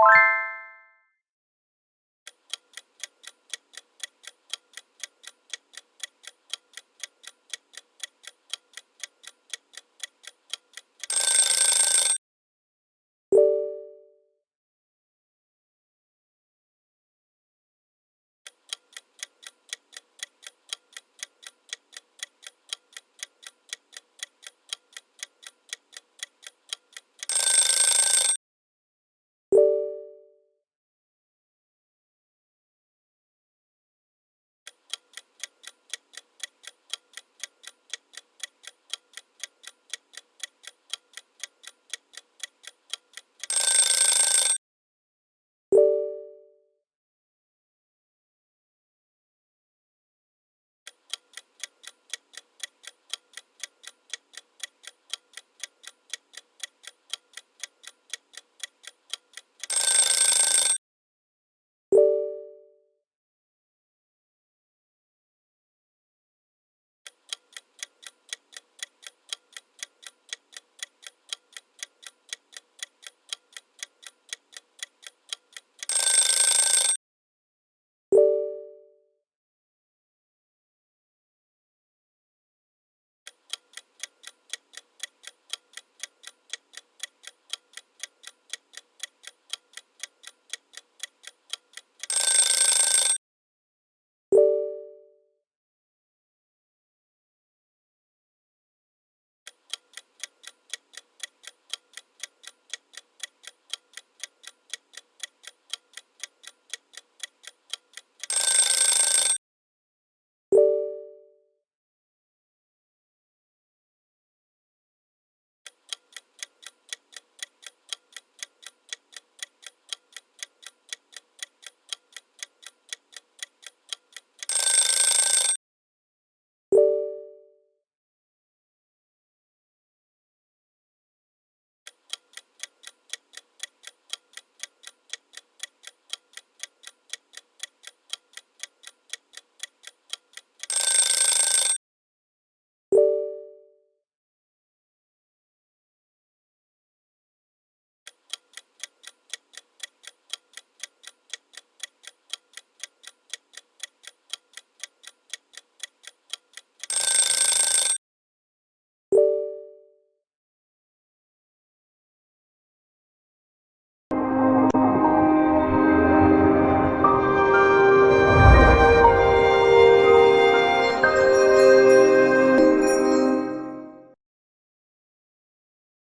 you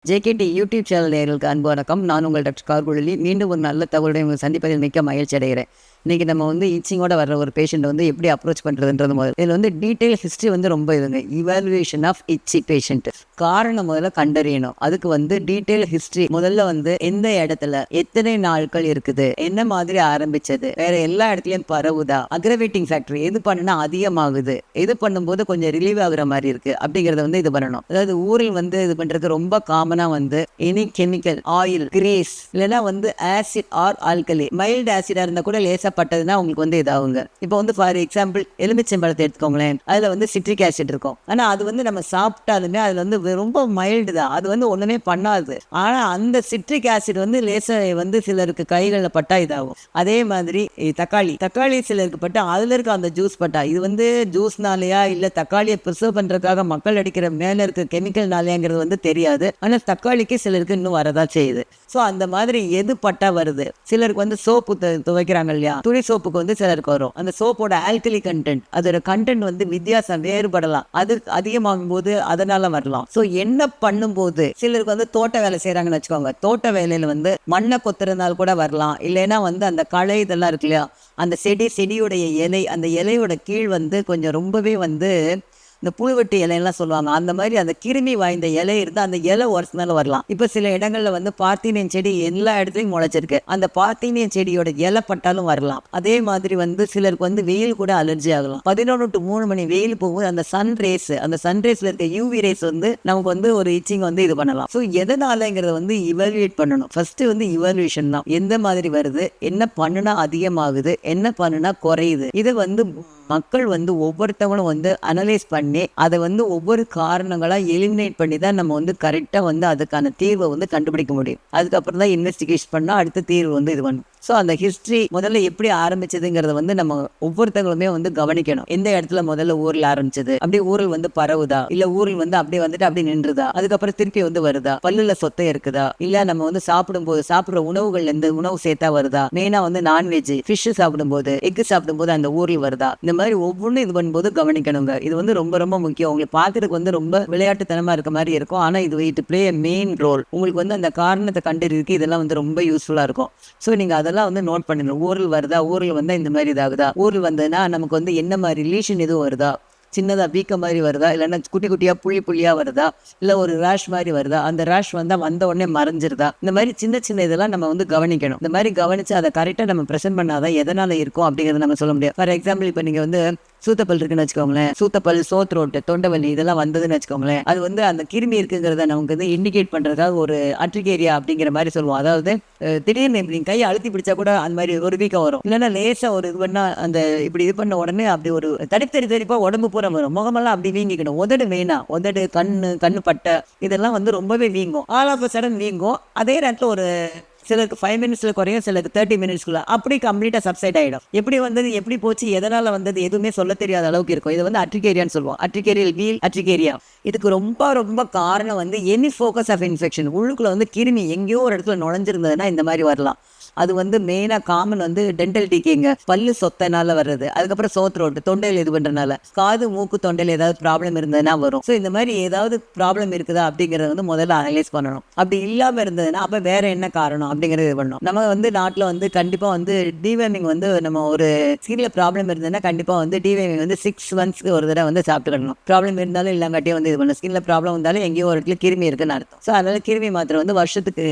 JKD YouTube channel நேயர்களுக்கு அன்பு வணக்கம். நான் உங்கள் டாக்டர் கார்குழலி. மீண்டும் ஒரு நல்ல தகவலுடன் சந்திப்பதில் மிக்க மகிழ்ச்சி அடைகிறேன். இன்றைக்கி நம்ம வந்து இச்சிங்கோட வர்ற ஒரு பேஷண்ட் வந்து எப்படி அப்ரோச் பண்ணுறதுன்றது முதல்ல. இதில் வந்து டீட்டெயில் ஹிஸ்ட்ரி வந்து ரொம்ப இதுங்க. இவாலுவேஷன் ஆஃப் இச்சி பேஷண்ட் காரணம் முதல்ல கண்டறியணும். அதுக்கு வந்து டீட்டெயில் ஹிஸ்ட்ரி முதல்ல வந்து எந்த இடத்துல எத்தனை நாட்கள் இருக்குது என்ன மாதிரி ஆரம்பிச்சது வேற எல்லா இடத்துலையும் பரவுதா அக்ரவேட்டிங் ஃபேக்டர் எது பண்ணுனா அதிகமாகுது எது பண்ணும்போது கொஞ்சம் ரிலீவ் ஆகுற மாதிரி இருக்கு அப்படிங்கறத வந்து இது பண்ணணும். அதாவது ஊரில் வந்து இது பண்றது ரொம்ப காமனா வந்து எனி கெமிக்கல் ஆயில் கிரேஸ் இல்லைன்னா வந்து ஆசிட் ஆர் ஆல்கலி மைல்டு ஆசிடா இருந்தா கூட லேசா பட்டதுன்னா உங்களுக்கு வந்து இதாகுங்க. இப்போ வந்து ஃபார் எக்ஸாம்பிள் எலுமிச்சம்பழத்தை எடுத்துக்கோங்களேன். அதில் வந்து சிட்ரிக் ஆசிட் இருக்கும். ஆனால் அது வந்து நம்ம சாப்பிட்டாலுமே அதில் வந்து ரொம்ப மைல்டு தான். அது வந்து ஒன்றுமே பண்ணாது. ஆனால் அந்த சிட்ரிக் ஆசிட் வந்து லேசா வந்து சிலருக்கு கைகளில் பட்டா இதாகும். அதே மாதிரி தக்காளி. தக்காளி சிலருக்கு பட்டா அதில் இருக்க அந்த ஜூஸ் பட்டா. இது வந்து ஜூஸ்னாலயா இல்லை தக்காளியை ப்ரிசர்வ் பண்ணுறதுக்காக மக்கள் அடிக்கிற மேலே இருக்க கெமிக்கல்னாலயாங்கிறது வந்து தெரியாது. ஆனால் தக்காளிக்கு சிலருக்கு இன்னும் வரதா செய்யுது. ஸோ அந்த மாதிரி எது பட்டா வருது? சிலருக்கு வந்து சோப்பு துவைக்கிறாங்க இல்லையா? துணி சோப்புக்கு வந்து சிலருக்கு வரும். அந்த சோப்போட ஆல்கலி கண்டென்ட் அதோட கண்டென்ட் வந்து வித்தியாசம் வேறுபடலாம். அது அதிகமாகும் போது அதனால வரலாம். ஸோ என்ன பண்ணும்போது சிலருக்கு வந்து தோட்ட வேலை செய்யறாங்கன்னு வச்சுக்கோங்க. தோட்ட வேலையில வந்து மண்ணை கொத்துறதுனால கூட வரலாம். இல்லைன்னா வந்து அந்த களை இதெல்லாம் இருக்கு இல்லையா? அந்த செடி செடியுடைய இலை அந்த இலையோட கீழ் வந்து கொஞ்சம் ரொம்பவே வந்து இந்த புழுவெட்டு இலையெல்லாம் சொல்லுவாங்க. அந்த மாதிரி அந்த கிருமி வாய்ந்த இலை இருந்தால் அந்த இலை உரசினால வரலாம். இப்போ சில இடங்களில் வந்து பார்த்தீனியன் செடி எல்லா இடத்துலையும் முளைச்சிருக்கு. அந்த பார்த்தீனியன் செடியோட இலை பட்டாலும் வரலாம். அதே மாதிரி வந்து சிலருக்கு வந்து வெயில் கூட அலர்ஜி ஆகலாம். பதினொன்று டு மூணு மணி வெயில் போகும்போது அந்த சன் ரேஸ் அந்த சன் ரேஸ்ல இருக்க யூவி ரேஸ் வந்து நமக்கு வந்து ஒரு இச்சிங் வந்து இது பண்ணலாம். ஸோ எதனாலங்கிறத வந்து இவாலுவேட் பண்ணணும். ஃபர்ஸ்ட் வந்து இவாலுவேஷன் தான். எந்த மாதிரி வருது? என்ன பண்ணுனா அதிகமாகுது? என்ன பண்ணுனா குறையுது? இது வந்து மக்கள் வந்து ஒவ்வொருத்தவங்களும் வந்து அனலைஸ் பண்ணி அதை வந்து ஒவ்வொரு காரணங்களா எலிமினேட் பண்ணி தான் நம்ம வந்து கரெக்டாக வந்து அதுக்கான தீர்வை வந்து கண்டுபிடிக்க முடியும். அதுக்கப்புறம் தான் இன்வெஸ்டிகேஷன் பண்ணால் அடுத்த தீர்வு வந்து இது பண்ணும். ஸோ அந்த ஹிஸ்ட்ரி முதல்ல எப்படி ஆரம்பிச்சதுங்கிறத வந்து நம்ம ஒவ்வொருத்தங்களுமே வந்து கவனிக்கணும். எந்த இடத்துல முதல்ல ஊரில் ஆரம்பிச்சது? அப்படியே ஊரில் வந்து பரவுதா? இல்ல ஊரில் வந்து அப்படியே வந்துட்டு அப்படியே நின்றுதா? அதுக்கப்புறம் திருப்பி வந்து வருதா? பல்லுல சொத்தை இருக்குதா? இல்ல நம்ம வந்து சாப்பிடும்போது சாப்பிடுற உணவுகள்ல இருந்து உணவு சேர்த்தா வருதா? மெயினா வந்து நான்வெஜ் ஃபிஷ் சாப்பிடும்போது எக் சாப்பிடும்போது அந்த ஊரில் வருதா? இந்த மாதிரி ஒவ்வொன்றும் இது பண்ணும்போது கவனிக்கணுங்க. இது வந்து ரொம்ப ரொம்ப முக்கியம். உங்களுக்கு பார்க்கறதுக்கு வந்து ரொம்ப விளையாட்டுத்தனமா இருக்க மாதிரி இருக்கும். ஆனா இது இட் பிளே மெயின் ரோல் உங்களுக்கு வந்து அந்த காரணத்தை கண்டறிக்கு இதெல்லாம் வந்து ரொம்ப யூஸ்ஃபுல்லா இருக்கும். ஸோ நீங்க அதெல்லாம் வந்து நோட் பண்ணணும் ஊரில் வருதா? ஊரில் வந்தா இந்த மாதிரி இதாகுதா? ஊரில் வந்ததுன்னா நமக்கு வந்து என்ன மாதிரி ரிலேஷன் எதுவும் வருதா? சின்னதா வீக்க மாதிரி வருதா? இல்லைன்னா குட்டி குட்டியா புள்ளி புள்ளியா வருதா? இல்ல ஒரு ரேஷ் மாதிரி வருதா? அந்த ரேஷ் வந்தா வந்த உடனே மறைஞ்சிருதா? இந்த மாதிரி சின்ன சின்ன இதெல்லாம் நம்ம வந்து கவனிக்கணும். இந்த மாதிரி கவனிச்சு அதை கரெக்டா நம்ம ப்ரெசென்ட் பண்ணாதான் எதனால இருக்கும் அப்படிங்கறத நம்ம சொல்ல முடியும் ஃபார் எக்ஸாம்பிள் இப்போ நீங்க வந்து சூத்தப்பல் இருக்குன்னு வச்சுக்கோங்களேன். சூத்தப்பல் சோத்ரோட்டு தொண்டவல்லி இதெல்லாம் வந்ததுன்னு வச்சுக்கோங்களேன். அது வந்து அந்த கிருமி இருக்குங்கிறத நமக்கு வந்து இண்டிகேட் பண்றதுக்காக ஒரு அட்ரிகேரியா அப்படிங்கிற மாதிரி சொல்லுவோம். அதாவது திடீர்னு இப்படி கையை அழுத்தி பிடிச்சா கூட அந்த மாதிரி ஒரு வீக்கம் வரும். இல்லைன்னா லேசாக ஒரு இது பண்ணால் அந்த இப்படி இது பண்ண உடனே அப்படி ஒரு தடித்தறி தடிப்பாக உடம்பு பூரா வரும். முகமெல்லாம் அப்படி வீங்கிக்கணும் உதடு வேணாம் உதடு கண்ணு கண்ணு பட்டை இதெல்லாம் வந்து ரொம்பவே வீங்கும். ஆல் ஆஃப் சடன் வீங்கும். அதே நேரத்தில் ஒரு சிலருக்கு ஃபைவ் மினிட்ஸில் குறையும் சிலருக்கு தேர்ட்டி மினிட்ஸ்க்குள்ள அப்படி கம்ப்ளீட்டாக சப்சைட் ஆகிடும் எப்படி வந்தது எப்படி போச்சு எதனால் வந்தது எதுவுமே சொல்ல தெரியாத அளவுக்கு இருக்கும். இது வந்து அட்ரிகேரியான்னு சொல்லுவோம். அட்ரிகேரியல் வீல் அட்ரிகேரியா இதுக்கு ரொம்ப ரொம்ப காரணம் வந்து எனி ஃபோக்கஸ் ஆஃப் இன்ஃபெக்ஷன் உள்ளுக்குள்ள வந்து கிருமி எங்கேயோ ஒரு இடத்துல நுழைஞ்சிருந்ததுன்னா இந்த மாதிரி வரலாம். அது வந்து மெயினாக காமன் வந்து டென்டல் டீக்கிங்க பல்லு சொத்தனால வர்றது. அதுக்கப்புறம் சோத்ரோட்டு தொண்டையில் இது பண்ணுறனால காது மூக்கு தொண்டையில் ஏதாவது ப்ராப்ளம் இருந்ததுன்னா வரும். ஸோ இந்த மாதிரி ஏதாவது ப்ராப்ளம் இருக்குதா அப்படிங்கிறத வந்து முதல்ல அனலைஸ் பண்ணணும். அப்படி இல்லாமல் இருந்ததுன்னா அப்போ வேற என்ன காரணம் அப்படிங்கிறது இது பண்ணணும். நம்ம வந்து நாட்டில் வந்து கண்டிப்பாக வந்து டிவேமிங் வந்து நம்ம ஒரு ஸ்கின்ல ப்ராப்ளம் இருந்ததுன்னா கண்டிப்பாக வந்து டிவேமிங் வந்து சிக்ஸ் மந்த்ஸ்க்கு ஒரு தடவை வந்து சாப்பிட்டுக்கணும். ப்ராப்ளம் இருந்தாலும் இல்லாங்காட்டியே வந்து இது பண்ணணும். ஸ்கின்ல ப்ராப்ளம் வந்தாலும் எங்கேயோ ஒரு இடத்துல கிருமி இருக்குன்னு அர்த்தம். ஸோ அதனால கிருமி மாத்திரை வந்து வருஷத்துக்கு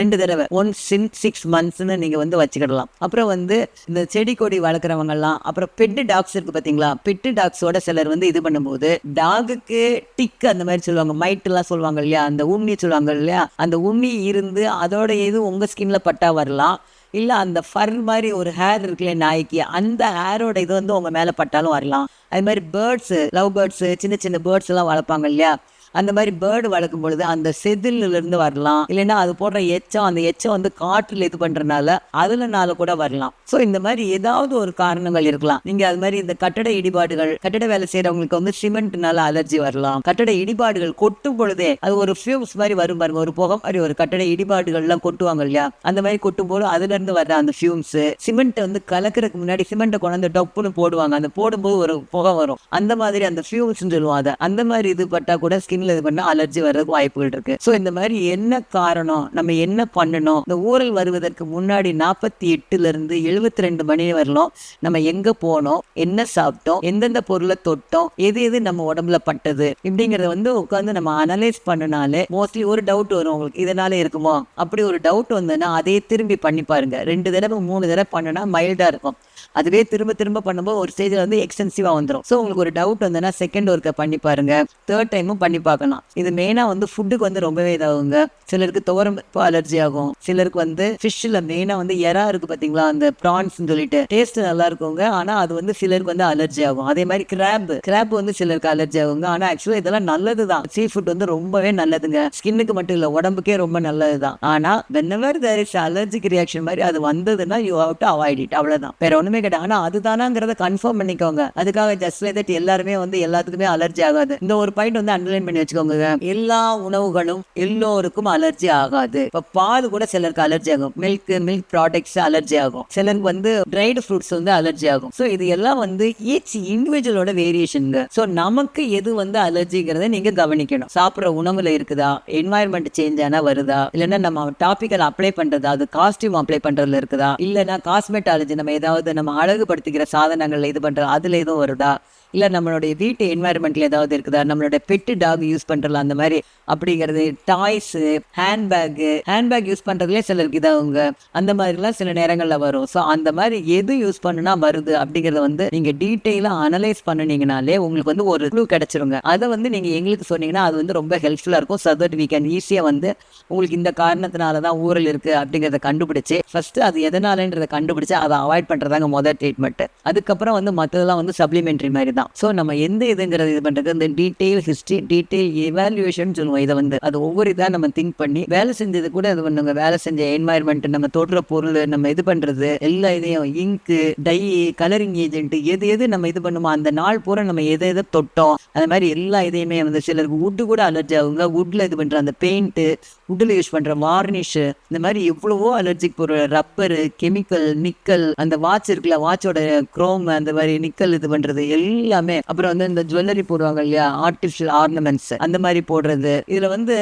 ரெண்டு தடவை ஒன் சின் சிக்ஸ் மந்த்ஸ் மந்த்ஸ்னு நீங்கள் வந்து வச்சுக்கிடலாம். அப்புறம் வந்து இந்த செடி கொடி வளர்க்குறவங்கலாம் அப்புறம் பெட்டு டாக்ஸ் இருக்குது பார்த்தீங்களா பெட்டு டாக்ஸோட சிலர் வந்து இது பண்ணும்போது டாகுக்கு டிக் அந்த மாதிரி சொல்லுவாங்க. மைட்டுலாம் சொல்லுவாங்க இல்லையா? அந்த உம்னி சொல்லுவாங்க இல்லையா? அந்த உம்னி இருந்து அதோட இது உங்கள் ஸ்கின்ல பட்டா வரலாம். இல்லை அந்த ஃபர் மாதிரி ஒரு ஹேர் இருக்குல்ல நாய்க்கு அந்த ஹேரோட இது வந்து உங்கள் மேலே பட்டாலும் வரலாம். அது மாதிரி பேர்ட்ஸு லவ் பேர்ட்ஸு சின்ன சின்ன பேர்ட்ஸ் எல்லாம் வளர்ப்பாங்க இல்லையா? அந்த மாதிரி பேர்டு வளர்க்கும் பொழுது அந்த செதில்ல இருந்து வரலாம். இல்லைன்னா அது போடுற எச்சம் அந்த எச்சம் வந்து காற்றுல இது பண்றதுனால அதுலனால கூட வரலாம். ஸோ இந்த மாதிரி ஏதாவது ஒரு காரணங்கள் இருக்கலாம். நீங்க அது மாதிரி இந்த கட்டட இடிபாடுகள் கட்டட வேலை செய்யறவங்களுக்கு வந்து சிமெண்ட்னால அலர்ஜி வரலாம். கட்டட இடிபாடுகள் கொட்டும் பொழுதே அது ஒரு ஃபியூஸ் மாதிரி வரும் பாருங்க. ஒரு புகை மாதிரி ஒரு கட்டட இடிபாடுகள் எல்லாம் கொட்டுவாங்க இல்லையா? அந்த மாதிரி கொட்டும் போது அதுல இருந்து வர்ற அந்த ஃபியூம்ஸ் சிமெண்ட் வந்து கலக்கிறதுக்கு முன்னாடி சிமெண்ட்டை கொண்டாந்து டப்புன்னு போடுவாங்க. அந்த போடும்போது ஒரு புகை வரும். அந்த மாதிரி அந்த ஃபியூம்ஸ் சொல்லுவாங்க அந்த மாதிரி இது பட்டா கூட ஸ்கின்ல இது பண்ணா அலர்ஜி வர்றதுக்கு வாய்ப்புகள் இருக்கு. ஸோ இந்த மாதிரி என்ன காரணம் நம்ம என்ன பண்ணணும்? இந்த ஊரல் வருவதற்கு முன்னாடி நாற்பத்தி எட்டுல இருந்து எழுபத்தி ரெண்டு மணி வரலாம் நம்ம எங்க போனோம் என்ன சாப்பிட்டோம் எந்தெந்த பொருளை தொட்டோம் எது எது நம்ம உடம்புல பட்டது இப்படிங்கறத வந்து உட்காந்து நம்ம அனலைஸ் பண்ணனாலே மோஸ்ட்லி ஒரு டவுட் வரும் உங்களுக்கு. இதனால இருக்குமோ? அப்படி ஒரு டவுட் வந்ததுன்னா அதே திரும்பி பண்ணி பாருங்க. ரெண்டு தடவை மூணு தடவை பண்ணுனா மைல்டா இருக்கும். அதுவே திரும்ப திரும்ப பண்ணும்போது ஒரு ஸ்டேஜ்ல வந்து எக்ஸ்டென்சிவா வந்துடும் ஸோ உங்களுக்கு ஒரு டவுட் வந்ததுன்னா செகண்ட் ஒர்க்கை பண்ணி பாருங்க. தேர்ட் டைமும் பண்ணி பார்க்கலாம் இது மெயினாக வந்து ஃபுட்டுக்கு வந்து ரொம்பவே இதாகுங்க. சிலருக்கு துவரம்பு அலர்ஜி ஆகும். சிலருக்கு வந்து ஃபிஷ்ஷில் மெயினாக வந்து எறா இருக்கு பார்த்தீங்களா அந்த ப்ரான்ஸ்னு சொல்லிட்டு டேஸ்ட் நல்லா இருக்குங்க. ஆனால் அது வந்து சிலருக்கு வந்து அலர்ஜி ஆகும். அதே மாதிரி கிராப் கிராப் வந்து சிலருக்கு அலர்ஜி ஆகுங்க. ஆனால் ஆக்சுவலாக இதெல்லாம் நல்லது தான் சீ ஃபுட் வந்து ரொம்பவே நல்லதுங்க. ஸ்கின்னுக்கு மட்டும் இல்லை உடம்புக்கே ரொம்ப நல்லது தான் ஆனால் whenever there is allergic reaction மாதிரி அது வந்ததுன்னா you have to avoid it அவ்வளோதான் வேற ஒன்றுமே கிடையாது. ஆனால் அதுதானாங்கிறத கன்ஃபார்ம் பண்ணிக்கோங்க. அதுக்காக ஜஸ்ட் லைக் தட் எல்லாருமே வந்து எல்லாத்துக்குமே அலர்ஜி ஆகாது. இந்த ஒரு பாயிண்ட் வந்து அண்டர்லைன் பண்ணி வச்சுக்கோங்க எல்லா உணவுகளும் எல்லோருக்கும் அலர்ஜி ஆகாது. இப்ப பால் கூட சிலருக்கு அலர்ஜி ஆகும். மில்க் மில்க் ப்ராடக்ட்ஸ் அலர்ஜி ஆகும். சிலருக்கு வந்து ட்ரைடு ஃப்ரூட்ஸ் வந்து அலர்ஜி ஆகும். ஸோ இது எல்லாம் வந்து ஈச் இண்டிவிஜுவலோட வேரியேஷனுங்க ஸோ நமக்கு எது வந்து அலர்ஜிங்கிறத நீங்க கவனிக்கணும். சாப்பிட்ற உணவுல இருக்குதா? என்வாயன்மெண்ட் சேஞ்ச் ஆனா வருதா? இல்லைன்னா நம்ம டாபிக்கல் அப்ளை பண்றதா? அது காஸ்டியூம் அப்ளை பண்றதுல இருக்குதா? இல்லைன்னா காஸ்மெட்டாலஜி நம்ம ஏதாவது நம்ம அழகுபடுத்திக்கிற சாதனங்கள்ல இது பண்றது அதுல எதுவும் வருதா? இல்ல நம்மளுடைய வீட்டு என்வாயன்மெண்ட்ல ஏதாவது இருக்குதா? நம்மளோட பெட்டு டாக் யூஸ் பண்ணுறலாம் அந்த மாதிரி அப்படிங்கிறது டாய்ஸு ஹேண்ட்பேக்கு ஹேண்ட்பேக் யூஸ் பண்ணுறதுலே சிலருக்கு இதாகுங்க அந்த மாதிரிலாம் சில நேரங்களில் வரும். ஸோ அந்த மாதிரி எது யூஸ் பண்ணுனா வருது அப்படிங்கிறத வந்து நீங்கள் டீட்டெயிலாக அனலைஸ் பண்ணினீங்கனாலே உங்களுக்கு வந்து ஒரு க்ளூ கிடச்சிருங்க. அதை வந்து நீங்கள் எங்களுக்கு சொன்னீங்கன்னா அது வந்து ரொம்ப ஹெல்ப்ஃபுல்லாக இருக்கும். ஸோ தட் வீ கேன் ஈஸியாக வந்து உங்களுக்கு இந்த காரணத்தினால தான் ஊரல் இருக்குது அப்படிங்கிறத கண்டுபிடிச்சி ஃபஸ்ட்டு அது எதனாலன்றதை கண்டுபிடிச்சி அதை அவாய்ட் பண்ணுறதாங்க முதல் ட்ரீட்மெண்ட்டு அதுக்கப்புறம் வந்து மற்றதெல்லாம் வந்து சப்ளிமெண்ட்ரி மாதிரி தான். ஸோ நம்ம எந்த இதுங்கிறது இது பண்ணுறது இந்த டீட்டெயில் ஹிஸ்ட்ரி டீட்டெயில் எவாலுவேஷன் சொல்லுவோம். இதை வந்து அது ஒவ்வொரு இதாக நம்ம திங்க் பண்ணி வேலை செஞ்சது கூட இது பண்ணுங்க வேலை செஞ்ச என்வாயர்மெண்ட் நம்ம தொடுற பொருள் நம்ம இது பண்றது எல்லா இதையும் இங்கு டை கலரிங் ஏஜென்ட் எது எது நம்ம இது பண்ணுமோ அந்த நாள் பூரா நம்ம எதை எதை தொட்டோம். அந்த மாதிரி எல்லா இதையுமே வந்து சிலருக்கு வுட்டு கூட அலர்ஜி ஆகுங்க. வுட்ல இது பண்ற அந்த பெயிண்ட்டு வுட்டில் யூஸ் பண்ற வார்னிஷ் இந்த மாதிரி எவ்வளவோ அலர்ஜிக் பொருள் ரப்பரு கெமிக்கல் நிக்கல் அந்த வாட்ச் இருக்குல்ல வாட்சோட குரோம் அந்த மாதிரி நிக்கல் இது பண்றது எல்லாமே. அப்புறம் வந்து இந்த ஜுவல்லரி போடுவாங்க இல்லையா? ஆர்டிபிஷியல் ஆர்னமெண்ட்ஸ் அந்த மாதிரி போடுறது. இதுல வந்து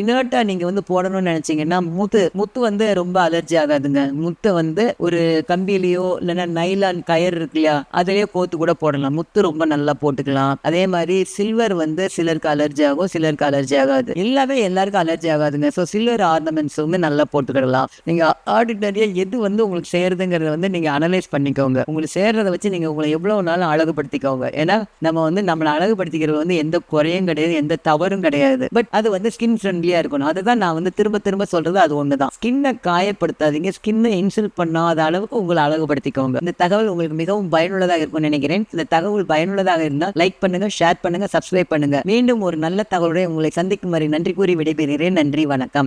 இனர்ட்டா நீங்க வந்து போடணும்னு நினைச்சீங்கன்னா முத்து முத்து வந்து ரொம்ப அலர்ஜி ஆகாதுங்க. முத்தை வந்து ஒரு கம்பிலேயோ இல்லைன்னா நைலான் கயர் இருக்கு இல்லையா அதிலேயே கோத்து கூட போடலாம். முத்து ரொம்ப நல்லா போட்டுக்கலாம். அதே மாதிரி சில்வர் வந்து சிலருக்கு அலர்ஜி ஆகும் சிலருக்கு அலர்ஜி ஆகாது. எல்லாமே எல்லாருக்கும் அலர்ஜி ஆகாதுங்க. ஸோ சில்வர் ஆர்னமெண்ட்ஸ் வந்து நல்லா போட்டுக்கிடலாம். நீங்க ஆர்டினரியா எது வந்து உங்களுக்கு சேருதுங்கிறத வந்து நீங்க அனலைஸ் பண்ணிக்கோங்க. உங்களுக்கு சேர்றத வச்சு நீங்க உங்களை எவ்வளவு நாளும் அழகுபடுத்திக்கோங்க. ஏன்னா நம்ம வந்து நம்மளை அழகுபடுத்திக்கிறது வந்து எந்த குறையும் கிடையாது எந்த தவறும் கிடையாது. பட் அது வந்து ஸ்கின் ஃப்ரெண்ட்லியா இருக்கணும். அதுதான் நான் வந்து திரும்ப திரும்ப சொல்றது அது ஒண்ணுதான். ஸ்கின்னை காயப்படுத்தாதீங்க. ஸ்கின்னை இன்சல்ட் பண்ணாத அளவுக்கு உங்களை அழகுபடுத்திக்கோங்க. இந்த தகவல் உங்களுக்கு மிகவும் பயனுள்ளதாக இருக்கும்னு நினைக்கிறேன். இந்த தகவல் பயனுள்ளதாக இருந்தால் லைக் பண்ணுங்க ஷேர் பண்ணுங்க சப்ஸ்கிரைப் பண்ணுங்க. மீண்டும் ஒரு நல்ல தகவலுடன் உங்களை சந்திக்கும் வரை நன்றி கூறி விடைபெறுகிறேன். நன்றி வணக்கம்.